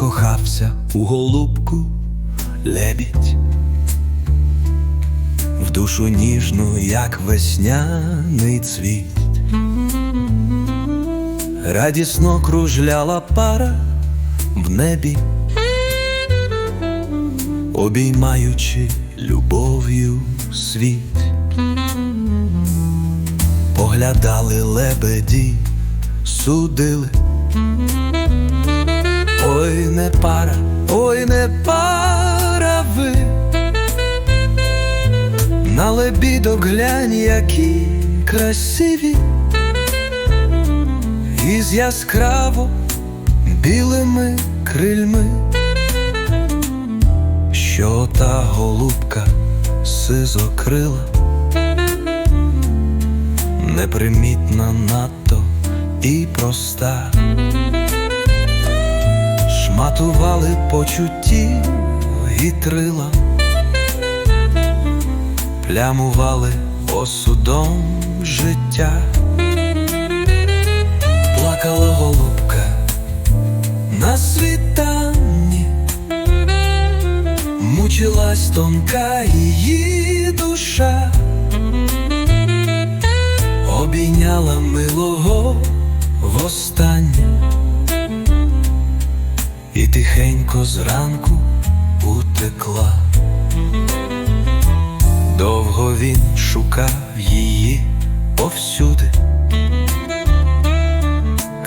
Закохався у голубку лебідь, в душу ніжну, як весняний цвіт. Радісно кружляла пара в небі, обіймаючи любов'ю світ. Поглядали лебеді, судили. Ой, не пара, ой, не пара ви. На лебідок глянь, які красиві, із яскраво білими крильми, що та голубка сизокрила, непримітна надто і проста шматували почуттів вітрила, плямували осудом життя, плакала голубка на світанні, мучилась тонка її душа, обійняла милого тихенько зранку утекла. Довго він шукав її повсюди,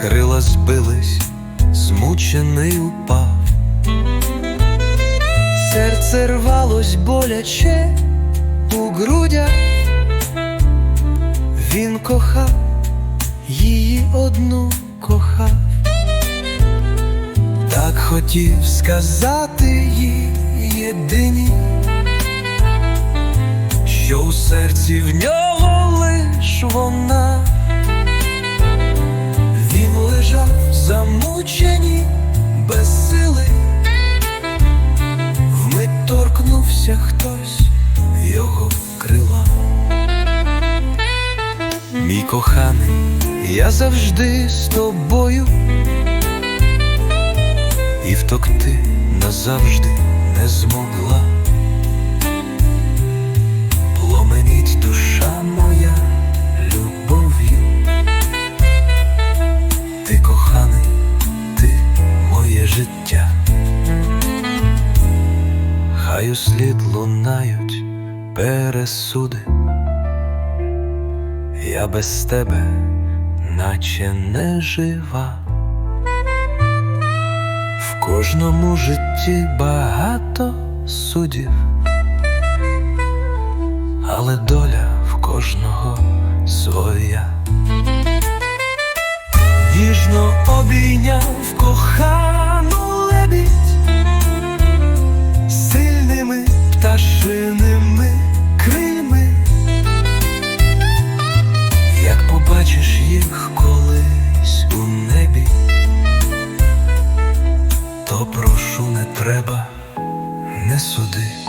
крила збились, змучений упав, серце рвалось боляче у грудях, він кохав, її одну кохав. Так хотів сказати їй єдині, що у серці в нього лиш вона, він лежав замучені без сили, вмить торкнувся хтось його крила. Мій коханий, я завжди з тобою і втокти назавжди не змогла. Пломеніть душа моя любов'ю, ти коханий, ти моє життя, хай услід лунають пересуди, я без тебе, наче не жива. В кожному житті багато судів, але доля в кожного своя. Ніжно обійняв кохану треба, не суди.